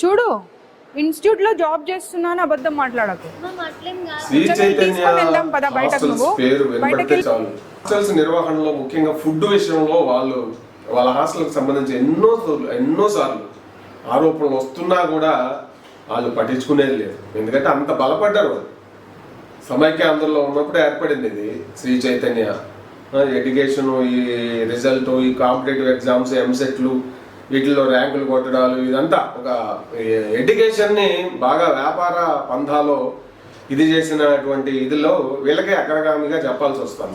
చూడు ఇన్స్టిట్యూట్లో జాబ్ చేస్తున్నాను అబద్ధం మాట్లాడకు. శ్రీ చైతన్య పద బయటకు నువ్వు. పేరు బయటకు హాస్టల్స్ నిర్వహణలో ముఖ్యంగా ఫుడ్ విషయంలో వాళ్ళు వాళ్ళ హాస్టల్కి సంబంధించి ఎన్నో సార్లు ఎన్నో సార్లు ఆరోపణలు వస్తున్నా కూడా వాళ్ళు పట్టించుకునేది లేదు. ఎందుకంటే అంత బలపడ్డారు. సమైక్య ఆంధ్రలో ఉన్నప్పుడు ఏర్పడింది ఇది శ్రీ చైతన్య. ఎడ్యుకేషన్ ఈ రిజల్ట్ ఈ కాంపిటేటివ్ ఎగ్జామ్స్ ఎంసెట్లు వీటిల్లో ర్యాంకులు కొట్టడాలు ఇదంతా ఒక ఎడ్యుకేషన్ని బాగా వ్యాపార పంధాలో ఇది చేసినటువంటి ఇదిలో వీళ్ళకే అగ్రగామిగా చెప్పాల్సి వస్తుంది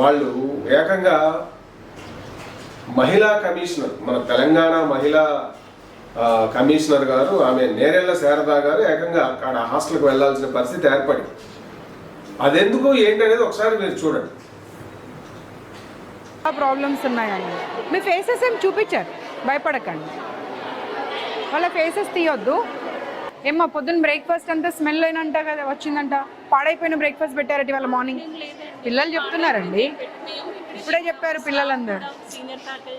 వాళ్ళు ఏకంగా మహిళా కమిషనర్ మన తెలంగాణ మహిళా కమిషనర్ గారు ఆమె నేరెళ్ళ శారదా గారు ఏకంగా అక్కడ హాస్టల్కి వెళ్ళాల్సిన పరిస్థితి ఏర్పడింది. అదెందుకు ఏంటనేది ఒకసారి మీరు చూడండి. ప్రాబ్లమ్స్ ఉన్నాయండి మీ ఫేసెస్ ఏం చూపించారు? భయపడకండి. వాళ్ళ ఫేసెస్ తీయొద్దు. ఏమ్మా పొద్దున్న బ్రేక్ఫాస్ట్ అంతా స్మెల్ అయినంట కదా వచ్చిందంట. పాడైపోయిన బ్రేక్ఫాస్ట్ పెట్టారట వాళ్ళ మార్నింగ్ పిల్లలు చెప్తున్నారండి. ఇప్పుడే చెప్పారు పిల్లలందరూ.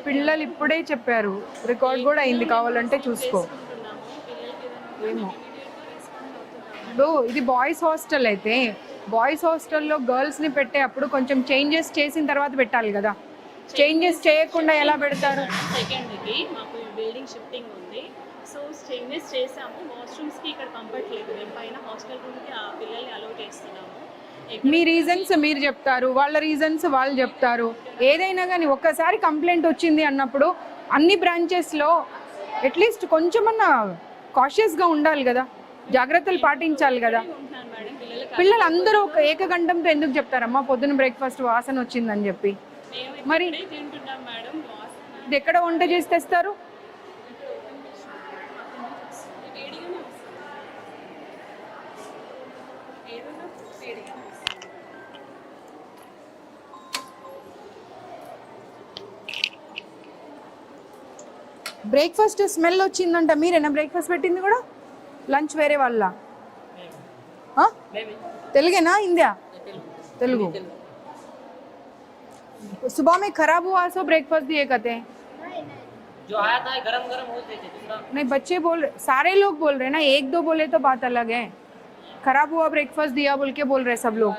పిల్లలు ఇప్పుడే చెప్పారు. రికార్డ్ కూడా అయింది కావాలంటే చూసుకో. ఏమో. ఇప్పుడు ఇది బాయ్స్ హాస్టల్ అయితే బాయ్స్ హాస్టల్లో గర్ల్స్ని పెట్టే అప్పుడు కొంచెం చేంజెస్ చేసిన తర్వాత పెట్టాలి కదా. చేంజెస్ చేయకుండా ఎలా పెడతారు? సెకండ్కి మాకు బిల్డింగ్ షిఫ్టింగ్ ఉంది. సో చేంజెస్ చేసాము. వాష్రూమ్స్కి ఇక్కడ కంఫర్ట్ లేదు. మేము పైన హాస్టల్ రూమ్కి ఆ పిల్లల్ని అలౌ చేస్తున్నాము. మీ రీజన్స్ మీరు చెప్తారు. వాళ్ళ రీజన్స్ వాళ్ళు చెప్తారు. ఏదైనా కానీ ఒక్కసారి కంప్లైంట్ వచ్చింది అన్నప్పుడు అన్ని బ్రాంచెస్లో అట్లీస్ట్ కొంచెమన్నా కాషియస్గా ఉండాలి కదా. జాగ్రత్తలు పాటించాలి కదా. పిల్లలు అందరూ ఒక ఏకగంఠంతో ఎందుకు చెప్తారమ్మా పొద్దున బ్రేక్ఫాస్ట్ వాసన వచ్చిందని చెప్పి. మరి ఇది ఎక్కడ వంట చేసి తెస్తారు? బ్రేక్ఫాస్ట్ స్మెల్ వచ్చిందంట. మీరేనా బ్రేక్ఫాస్ట్ పెట్టింది కూడా? లంచ్ వేరే వాళ్ళ? తెలుగేనా? హిందీ తెలుగు. सुबह में खराब हुआ सो ब्रेकफास्ट दिए कहते हैं। जो आया था गरम गरम हो दूसरा? नहीं बच्चे बोल सारे लोग बोल रहे ना एक दो बोले तो बात अलग है। खराब हुआ ब्रेकफास्ट दिया बोल के बोल रहे सब लोग।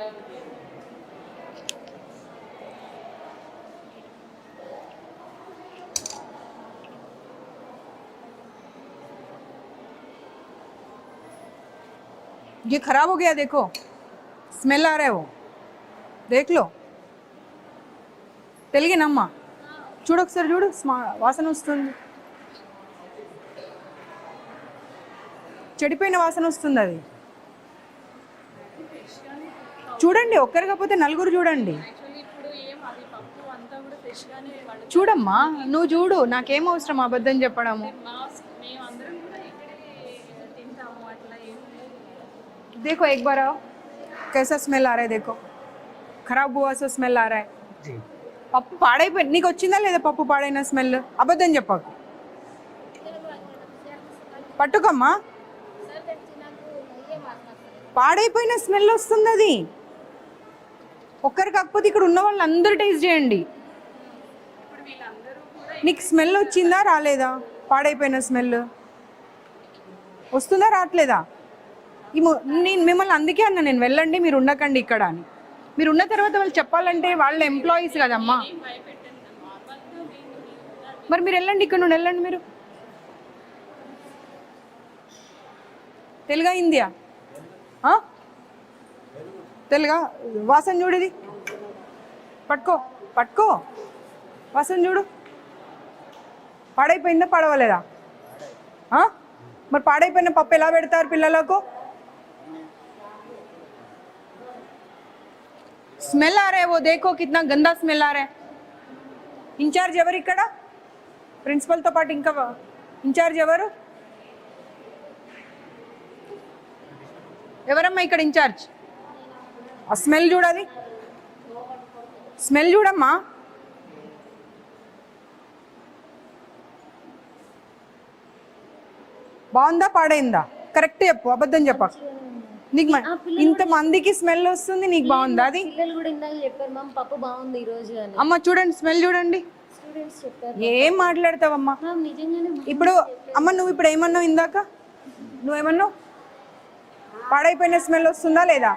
ये खराब हो गया देखो। स्मेल आ रहा है वो। देख लो। తెలుగేనమ్మా చూడు ఒకసారి చూడు స్మా వాసన వస్తుంది చెడిపోయిన వాసన వస్తుంది అది చూడండి ఒక్కరు కాకపోతే నలుగురు చూడండి యాక్చువల్లీ ఇప్పుడు ఏం అది పప్పు అంతా కూడా ఫ్రెష్గానే వండు చూడమ్మా నువ్వు చూడు నాకేం అవసరం అబద్ధం చెప్పడము మా మేము అందరం కూడా ఇక్కడే తింటాము అట్లా ఏం లేదు देखो एक बार आओ कैसा स्मेल आ रहा है देखो खराब हुआ सो स्मेल आ रहा है పప్పు పాడైపోయి నీకు వచ్చిందా లేదా పప్పు పాడైన స్మెల్? అబద్ధం చెప్పకు. పట్టుకమ్మా. పాడైపోయిన స్మెల్ వస్తుంది అది. ఒక్కరు కాకపోతే ఇక్కడ ఉన్న వాళ్ళు అందరూ టేస్ట్ చేయండి. నీకు స్మెల్ వచ్చిందా రాలేదా? పాడైపోయిన స్మెల్. వస్తుందా రావట్లేదా? ఈ నేను మిమ్మల్ని అందుకే అన్న నేను వెళ్ళండి మీరు ఉండకండి ఇక్కడ అని. మీరు ఉన్న తర్వాత వాళ్ళు చెప్పాలంటే వాళ్ళ ఎంప్లాయీస్ కదమ్మా. మరి మీరు వెళ్ళండి ఇక్కడ నుండి వెళ్ళండి మీరు. తెలుగా హిందీయా తెలుగా? వాసన చూడు ఇది. పట్టుకో పట్టుకో. వాసన చూడు. పాడైపోయిందా పడవలేదా? మరి పాడైపోయిన పప్పు ఎలా పెడతారు పిల్లలకు? స్మెల్ ఆ రే ఓ దేకో కిतना గందా స్మెల్ ఆ రే ఇన్ఛార్జ్ ఎవరు ఇక్కడ? ప్రిన్సిపల్తో పాటు ఇంకా ఇన్ఛార్జ్ ఎవరు? ఎవరమ్మా ఇక్కడ ఇన్ఛార్జ్ ఆ స్మెల్ చూడాలి స్మెల్ చూడమ్మా. బాగుందా పాడైందా? కరెక్ట్ చెప్పు అబద్ధం చెప్పకు నీకు ఇంత మందికి స్మెల్ వస్తుంది నీకు బాగుందా అది? పిల్లలు కూడా ఇందాక చెప్పారు మ్యామ్ పప్పు బాగుంది ఈ రోజు అని. అమ్మ చూడండి స్మెల్ చూడండి. చెప్పారు ఏం మాట్లాడతావమ్మా? మ్యామ్ నిజంగానే ఇప్పుడు అమ్మ నువ్వు ఇప్పుడు ఏమన్నావు ఇందాక? నువ్వేమన్నావు? పాడైపోయిన స్మెల్ వస్తుందా లేదా?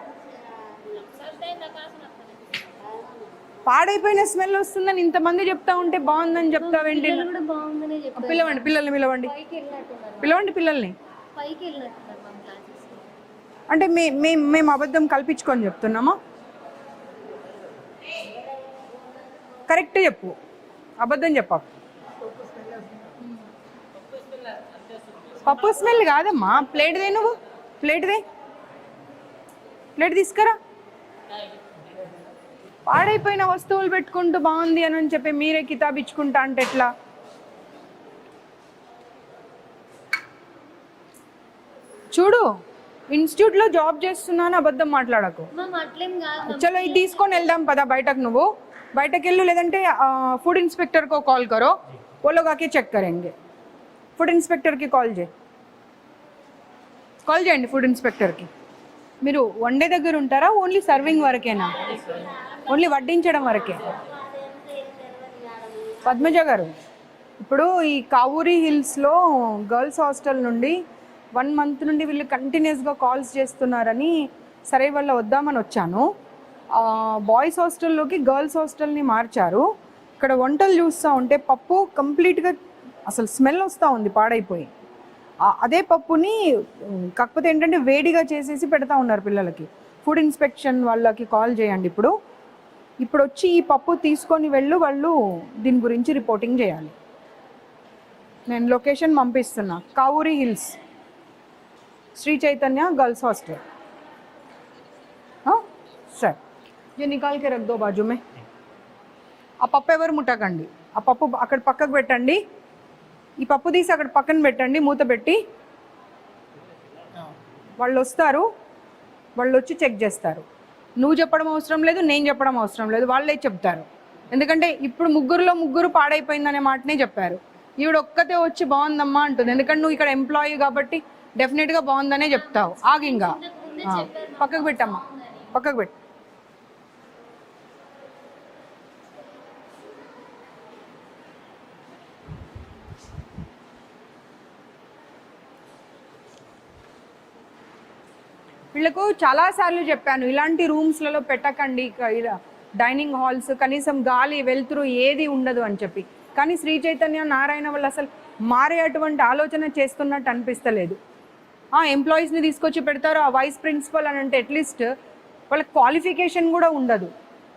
పాడైపోయిన స్మెల్ వస్తుందని ఇంతమంది చెప్తా ఉంటే బాగుందని చెప్తావేంటి పిలవండి పిల్లల్ని పిలవండి. పిలవండి పిల్లల్ని. పైకి క్లాసెస్ అంటే మే మేము మేము అబద్ధం కల్పించుకొని చెప్తున్నామా? కరెక్ట్ చెప్పు. అబద్ధం చెప్పు పప్పు స్మెల్ కాదమ్మా. ప్లేట్ దే నువ్వు. ప్లేట్ దే. ప్లేట్ తీసుకురా. పాడైపోయిన వస్తువులు పెట్టుకుంటూ బాగుంది అని చెప్పి మీరే కితాబ్ ఇచ్చుకుంటా అంటే ఎట్లా? చూడు. ఇన్స్టిట్యూట్లో జాబ్ చేస్తున్నాను అబద్ధం మాట్లాడకు. చలో ఇది తీసుకొని వెళ్దాం పదా బయటకు నువ్వు. బయటకు వెళ్ళు లేదంటే ఫుడ్ ఇన్స్పెక్టర్ కో కాల్ కరో. ఓలోగాకి చెక్ కరేంగే. ఫుడ్ ఇన్స్పెక్టర్కి కాల్ చే కాల్ చేయండి ఫుడ్ ఇన్స్పెక్టర్కి మీరు వన్ డే దగ్గర ఉంటారా? ఓన్లీ సర్వింగ్ వరకేనా? ఓన్లీ వడ్డించడం వరకే. పద్మజ గారు ఇప్పుడు ఈ కావూరి హిల్స్లో గర్ల్స్ హాస్టల్ నుండి వన్ మంత్ నుండి వీళ్ళు కంటిన్యూస్గా కాల్స్ చేస్తున్నారని సరే వాళ్ళ వద్దామని వచ్చాను. బాయ్స్ హాస్టల్లోకి గర్ల్స్ హాస్టల్ని మార్చారు. ఇక్కడ వంటలు చూస్తూ ఉంటే పప్పు కంప్లీట్గా అసలు స్మెల్ వస్తూ ఉంది పాడైపోయి. అదే పప్పుని కాకపోతే ఏంటంటే వేడిగా చేసేసి పెడతా ఉన్నారు పిల్లలకి. ఫుడ్ ఇన్స్పెక్షన్ వాళ్ళకి కాల్ చేయండి ఇప్పుడు. ఇప్పుడు వచ్చి ఈ పప్పు తీసుకొని వెళ్ళు వాళ్ళు దీని గురించి రిపోర్టింగ్ చేయాలి. నేను location పంపిస్తున్నా. Kavuri hills Shri Chaitanya girls hostel సరే ये निकाल के रख दो बाजू में ఆ పప్పు ఎవరు ముట్టకండి ఆ పప్పు అక్కడ పక్కకు పెట్టండి ఈ పప్పు తీసి అక్కడ పక్కన పెట్టండి మూత పెట్టి వాళ్ళు వస్తారు వాళ్ళు వచ్చి చెక్ చేస్తారు నువ్వు చెప్పడం అవసరం లేదు నేను చెప్పడం అవసరం లేదు వాళ్ళే చెప్తారు ఎందుకంటే ఇప్పుడు ముగ్గురులో ముగ్గురు పాడైపోయిందనే మాటనే చెప్పారు ఈవిడ ఒక్కతే వచ్చి బాగుందమ్మా అంటుంది. ఎందుకంటే నువ్వు ఇక్కడ ఎంప్లాయీ కాబట్టి డెఫినెట్గా బాగుందనే చెప్తావు. ఆగింగా పక్కకు పెట్టమ్మా. పక్కకు పెట్టు. వీళ్ళకు చాలాసార్లు చెప్పాను ఇలాంటి రూమ్స్లలో పెట్టకండి ఇలా డైనింగ్ హాల్స్ కనీసం గాలి వెలుతురు ఏది ఉండదు అని చెప్పి. కానీ శ్రీ చైతన్య నారాయణ వాళ్ళు అసలు మారే అటువంటి ఆలోచన చేస్తున్నట్టు అనిపిస్తలేదు. ఆ ఎంప్లాయీస్ని తీసుకొచ్చి పెడతారు ఆ వైస్ ప్రిన్సిపల్ అని అంటే అట్లీస్ట్ వాళ్ళకి క్వాలిఫికేషన్ కూడా ఉండదు.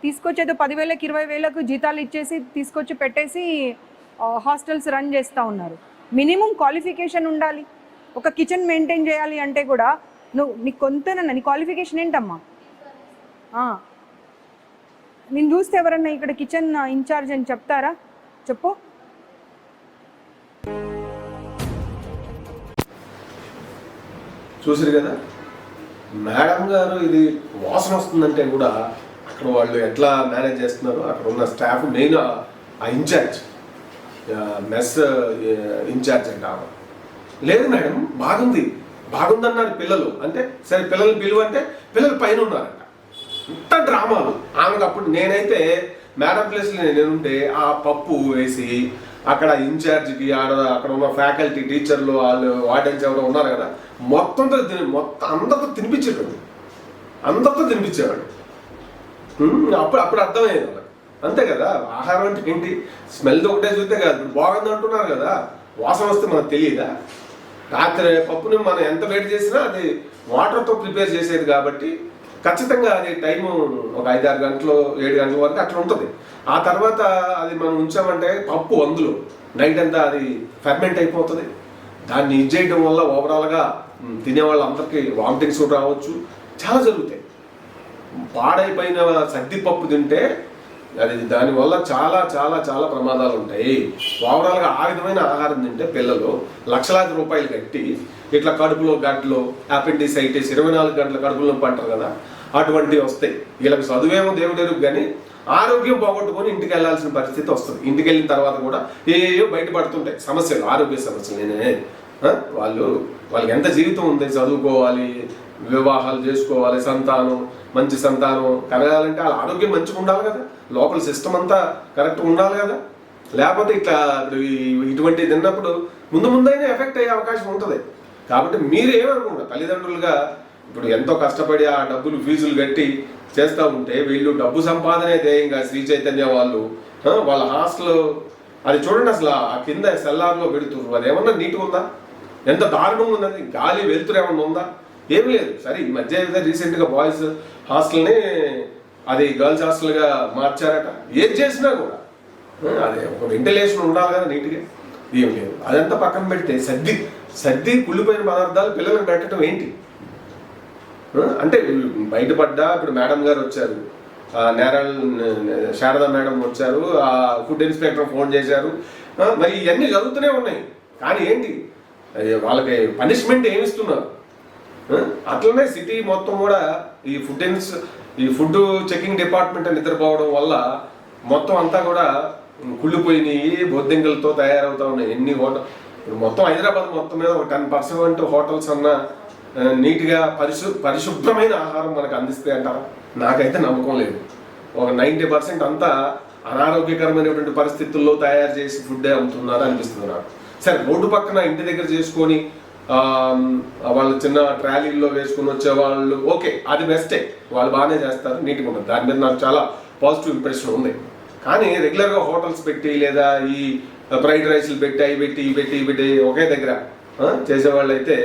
తీసుకొచ్చేదో పదివేలకు ఇరవై వేలకు జీతాలు ఇచ్చేసి తీసుకొచ్చి పెట్టేసి హాస్టల్స్ రన్ చేస్తూ ఉన్నారు. మినిమం క్వాలిఫికేషన్ ఉండాలి. ఒక కిచెన్ మెయింటైన్ చేయాలి అంటే కూడా నువ్వు నీ కొంతనన్నా నీ క్వాలిఫికేషన్ ఏంటమ్మా? నేను చూస్తే ఎవరన్నా ఇక్కడ కిచెన్ ఇన్ఛార్జ్ అని చెప్తారా? చెప్పు. చూసారు కదా? మేడం గారు ఇది వాసన వస్తుందంటే కూడా అక్కడ వాళ్ళు ఎట్లా మేనేజ్ చేస్తున్నారు అక్కడ ఉన్న స్టాఫ్ మెయిన్ ఆ ఇన్ఛార్జ్. మెస్ ఇన్ఛార్జ్ అంట లేదు మేడం బాగుంది. బాగుందన్నారు పిల్లలు. అంటే సరే పిల్లలు పిలువంటే పిల్లలు పైన ఉన్నారంట. ఇంత డ్రామాలు. ఆమెకు అప్పుడు నేనైతే మేడం ప్లేస్లో నేనుంటే ఆ పప్పు వేసి అక్కడ ఇన్ఛార్జ్కి ఆడ అక్కడ ఉన్న ఫ్యాకల్టీ టీచర్లు వాళ్ళు వార్డెన్స్ ఎవరో ఉన్నారు కదా మొత్తంతో తిని మొత్తం అందరితో తినిపించేటండి అందరితో తినిపించేవాడు అప్పుడు అప్పుడు అర్థమయ్యేది వాళ్ళకి. అంతే కదా ఆహారం అంటే ఏంటి? స్మెల్ ఒకటే చూస్తే కాదు బాగుంది అంటున్నారు కదా వాసన వస్తే మనకు తెలియదా? రాత్రి పప్పుని మనం ఎంత వేడి చేసినా అది వాటర్తో ప్రిపేర్ చేసేది కాబట్టి ఖచ్చితంగా అది టైము ఒక ఐదారు గంటలు ఏడు గంటల వరకు అట్లా ఉంటుంది. ఆ తర్వాత అది మనం ఉంచామంటే పప్పు అందులో. నైట్ అంతా అది ఫెర్మెంట్ అయిపోతుంది. దాన్ని ఇది చేయడం వల్ల ఓవరాల్గా తినే వాళ్ళందరికీ వామిటింగ్స్ రావచ్చు. చాలా జరుగుతాయి. పాడైపోయిన సద్దిపప్పు తింటే అది దానివల్ల చాలా చాలా చాలా ప్రమాదాలు ఉంటాయి. ఓవరాల్గా ఆ విధమైన ఆహారం తింటే పిల్లలు లక్షలాది రూపాయలు కట్టి ఇట్లా కడుపులో గంటలు అపెండిసైటిస్ ఇరవై నాలుగు గంటల కడుపులో పంటారు కదా అటువంటివి వస్తాయి. వీళ్ళకి చదువేమో దేవుడు ఎరుగు కానీ ఆరోగ్యం పోగొట్టుకొని ఇంటికి వెళ్ళాల్సిన పరిస్థితి వస్తుంది. ఇంటికి వెళ్ళిన తర్వాత కూడా ఏయో బయటపడుతుంటాయి సమస్యలు ఆరోగ్య సమస్యలు నేనే వాళ్ళు వాళ్ళకి ఎంత జీవితం ఉంది? చదువుకోవాలి వివాహాలు చేసుకోవాలి సంతానం మంచి సంతానం కలగాలంటే వాళ్ళ ఆరోగ్యం మంచిగా ఉండాలి కదా. లోపల సిస్టమ్ అంతా కరెక్ట్గా ఉండాలి కదా. లేకపోతే ఇట్లా ఇటువంటి తిన్నప్పుడు ముందు ముందైనా ఎఫెక్ట్ అయ్యే అవకాశం ఉంటుంది. కాబట్టి మీరు ఏమనుకుంటారు తల్లిదండ్రులుగా ఇప్పుడు ఎంతో కష్టపడి ఆ డబ్బులు ఫీజులు కట్టి చేస్తూ ఉంటే వీళ్ళు డబ్బు సంపాదనే ధ్యేయంగా శ్రీ చైతన్య వాళ్ళు వాళ్ళ హాస్టల్ అది చూడండి అసలు ఆ కింద సెల్లార్లో పెడుతున్నారు అది ఏమన్నా నీట్గా ఉందా? ఎంత దారుణంగా ఉందండి. గాలి వెలుతురు ఏమన్నా ఉందా? ఏం లేదు. సరే ఈ మధ్య రీసెంట్గా బాయ్స్ హాస్టల్ని అది గర్ల్స్ హాస్టల్గా మార్చారట. ఏది చేసినా కూడా అదే ఒక వెంటిలేషన్ ఉండాలి కదా నీట్గా. ఏం లేదు. అదంతా పక్కన పెడితే సర్ది సర్ది కుళ్ళిపోయిన పదార్థాలు పిల్లలకు పెట్టడం ఏంటి? అంటే బయటపడ్డా ఇప్పుడు మేడం గారు వచ్చారు. నేరాలు శారదా మేడం వచ్చారు. ఆ ఫుడ్ ఇన్స్పెక్టర్ ఫోన్ చేశారు. మరి ఇవన్నీ జరుగుతూనే ఉన్నాయి. కానీ ఏంటి? వాళ్ళకి పనిష్మెంట్ ఏమిస్తున్నారు అట్లనే సిటీ మొత్తం కూడా ఈ ఫుడ్ ఇన్స్ ఈ ఫుడ్ చెకింగ్ డిపార్ట్మెంట్ నిద్రపోవడం వల్ల మొత్తం అంతా కూడా కుళ్ళిపోయినాయి బొద్దింకలతో తయారవుతా ఉన్నాయి. ఎన్ని హోటల్ ఇప్పుడు మొత్తం హైదరాబాద్ మొత్తం మీద ఒక టెన్ పర్సెంట్ హోటల్స్ అన్న నీట్గా పరిశు పరిశుభ్రమైన ఆహారం మనకు అందిస్తే అంటారా నాకైతే నమ్మకం లేదు. ఒక నైంటీ పర్సెంట్ అంతా అనారోగ్యకరమైనటువంటి పరిస్థితుల్లో తయారు చేసి ఫుడ్డే అమ్ముతున్నారు అనిపిస్తుంది నాకు. సరే రోడ్డు పక్కన ఇంటి దగ్గర చేసుకొని వాళ్ళు చిన్న ట్రాలీల్లో వేసుకుని వచ్చే వాళ్ళు ఓకే అది బెస్టే వాళ్ళు బాగానే చేస్తారు నీట్గా ఉంటుంది. దాని మీద నాకు చాలా పాజిటివ్ ఇంప్రెషన్ ఉంది. కానీ రెగ్యులర్గా హోటల్స్ పెట్టి లేదా ఈ ఫ్రైడ్ రైస్లు పెట్టి అవి పెట్టి ఇవి పెట్టి ఇవి పెట్టి ఒకే దగ్గర చేసేవాళ్ళు అయితే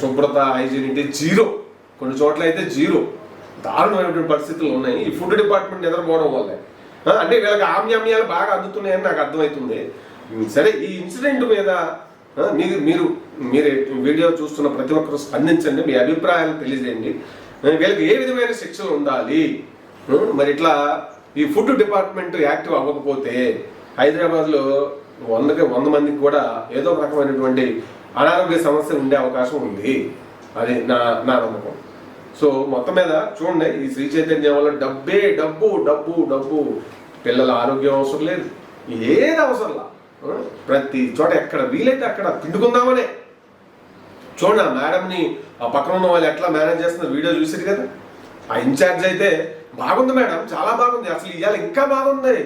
శుభ్రత హైజీనిటీ జీరో. కొన్ని చోట్ల అయితే జీరో. దారుణమైనటువంటి పరిస్థితులు ఉన్నాయి. ఈ ఫుడ్ డిపార్ట్మెంట్ నిద్రపోవడం వల్లే. అంటే వీళ్ళకి ఆమ్యామ్యాలు బాగా అందుతున్నాయని నాకు అర్థమవుతుంది. సరే ఈ ఇన్సిడెంట్ మీద మీరు మీరు మీరు వీడియో చూస్తున్న ప్రతి ఒక్కరు స్పందించండి మీ అభిప్రాయాలు తెలియజేయండి. వీళ్ళకి ఏ విధమైన శిక్షలు ఉండాలి? మరి ఇట్లా ఈ ఫుడ్ డిపార్ట్మెంట్ యాక్టివ్ అవ్వకపోతే హైదరాబాద్లో వందకి వంద మందికి కూడా ఏదో ఒక రకమైనటువంటి అనారోగ్య సమస్య ఉండే అవకాశం ఉంది అది నా నా నమ్మకం. సో మొత్తం మీద చూడండి ఈ శ్రీ చైతన్యం వల్ల డబ్బే డబ్బు డబ్బు డబ్బు. పిల్లల ఆరోగ్యం అవసరం లేదు. ఏది అవసరంలా ప్రతి చోట ఎక్కడ వీలైతే అక్కడ పిండుకుందామనే చూడండి ఆ మేడంని ఆ పక్కన ఉన్న వాళ్ళు ఎట్లా మేనేజ్ చేస్తున్న వీడియో చూసారు కదా? ఆ ఇన్ఛార్జ్ అయితే బాగుంది మేడం చాలా బాగుంది. అసలు ఇవాళ ఇంకా బాగుంది.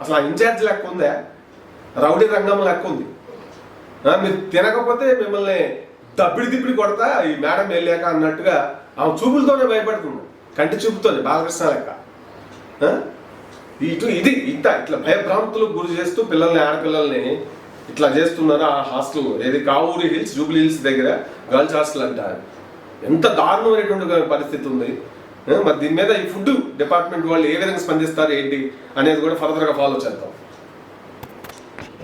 అసలు ఆ ఇన్ఛార్జ్ లెక్క ఉందా? రౌడీ రంగం లెక్క ఉంది. మీరు తినకపోతే మిమ్మల్ని దప్పిడి దిప్పిడి కొడతా ఈ మేడం వెళ్ళాక అన్నట్టుగా ఆమె చూపులతోనే భయపడుతుంది. కంటి చూపుతోనే బాలకృష్ణ లెక్క. ఇటు ఇది ఇంత ఇట్లా భయభ్రాంతులకు గురి చేస్తూ పిల్లల్ని ఆడపిల్లల్ని ఇట్లా చేస్తున్నారు ఆ హాస్టల్ ఏది కావూరి హిల్స్ జూబ్లీ హిల్స్ దగ్గర గర్ల్స్ హాస్టల్ అంటారు ఎంత దారుణమైనటువంటి పరిస్థితి ఉంది. మరి దీని మీద ఈ ఫుడ్ డిపార్ట్మెంట్ వాళ్ళు ఏ విధంగా స్పందిస్తారు ఏంటి అనేది కూడా ఫర్దర్గా ఫాలో చేద్దాం.